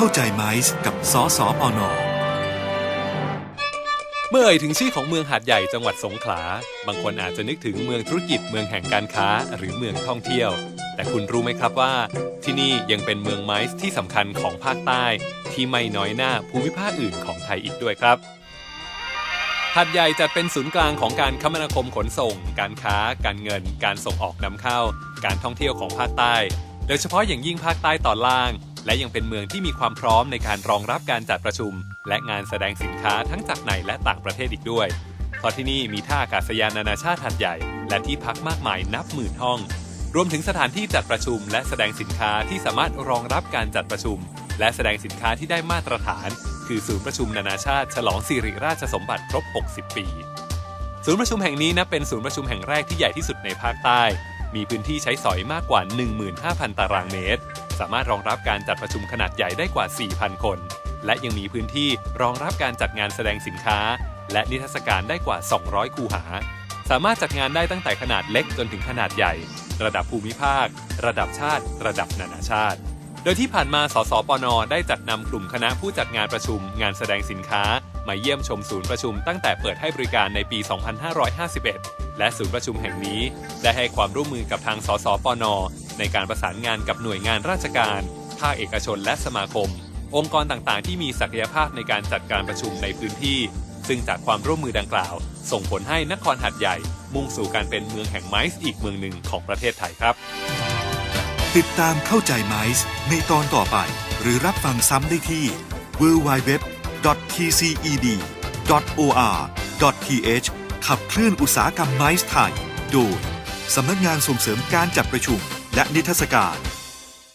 เข้าใจไหมกับสสปนเมื่อเอ่ยถึงชื่อของเมืองหาดใหญ่จังหวัดสงขลา บางคนอาจจะนึกถึงเมืองธุรกิจ เมืองแห่งการค้า หรือเมืองท่องเที่ยว แต่คุณรู้ไหมครับว่า ที่นี่ยังเป็นเมืองไม้ที่สำคัญของภาคใต้ ที่ไม่น้อยหน้าภูมิภาคอื่นของไทยอีกด้วยครับหาดใหญ่จัดเป็นศูนย์กลางของการคมนาคมขนส่ง การค้า การเงิน การส่งออกนำเข้า การท่องเที่ยวของภาคใต้ โดยเฉพาะอย่างยิ่งภาคใต้ตอนล่าง และยังเป็นเมืองที่มีความพร้อมในการรองรับการจัดประชุม และงานแสดงสินค้าทั้งจากในและต่างประเทศอีกด้วยเพราะที่นี่มีท่าอากาศยานนานาชาติหาดใหญ่ และที่พักมากมายนับหมื่นห้อง รวมถึงสถานที่จัดประชุม และแสดงสินค้าที่สามารถรองรับการจัดประชุม และแสดงสินค้าที่ได้มาตรฐาน คือศูนย์ประชุมนานาชาติฉลองสิริราชสมบัติครบ 60 ปี ศูนย์ประชุมแห่งนี้นับเป็นศูนย์ประชุมแห่งแรกที่ใหญ่ที่สุดในภาคใต้ มีพื้นที่ใช้สอยมากกว่า 15,000 ตารางเมตร สามารถรองรับการจัดประชุมขนาดใหญ่ได้กว่า 4,000 คน และยังมีพื้นที่รองรับการจัดงานแสดงสินค้า และนิทรรศการได้กว่า 200 คูหา สามารถจัดงานได้ตั้งแต่ขนาดเล็กจนถึงขนาดใหญ่ ระดับภูมิภาค ระดับชาติ ระดับนานาชาติโดยที่ผ่านมา สสปน ได้จัดนำกลุ่มคณะผู้จัดงานประชุม งานแสดงสินค้า มาเยี่ยมชมศูนย์ประชุมตั้งแต่เปิดให้บริการในปี 2551 และศูนย์ประชุมแห่งนี้ ได้ให้ความร่วมมือกับทาง สสปน ในการประสานงานกับหน่วยงานราชการ ภาคเอกชนและสมาคม องค์กรต่างๆ ที่มีศักยภาพในการจัดการประชุมในพื้นที่ ซึ่งจากความร่วมมือดังกล่าว ส่งผลให้นครหัดใหญ่ มุ่งสู่การเป็นเมืองแห่งไม้อีกเมืองหนึ่งของประเทศไทยครับ ติดตามเข้าใจไมซ์ในตอนต่อไป หรือรับฟังซ้ำได้ที่ www.tced.or.th ขับเคลื่อนอุตสาหกรรมไมซ์ไทย โดยสำนักงานส่งเสริมการจัดประชุม และนิทรรศการ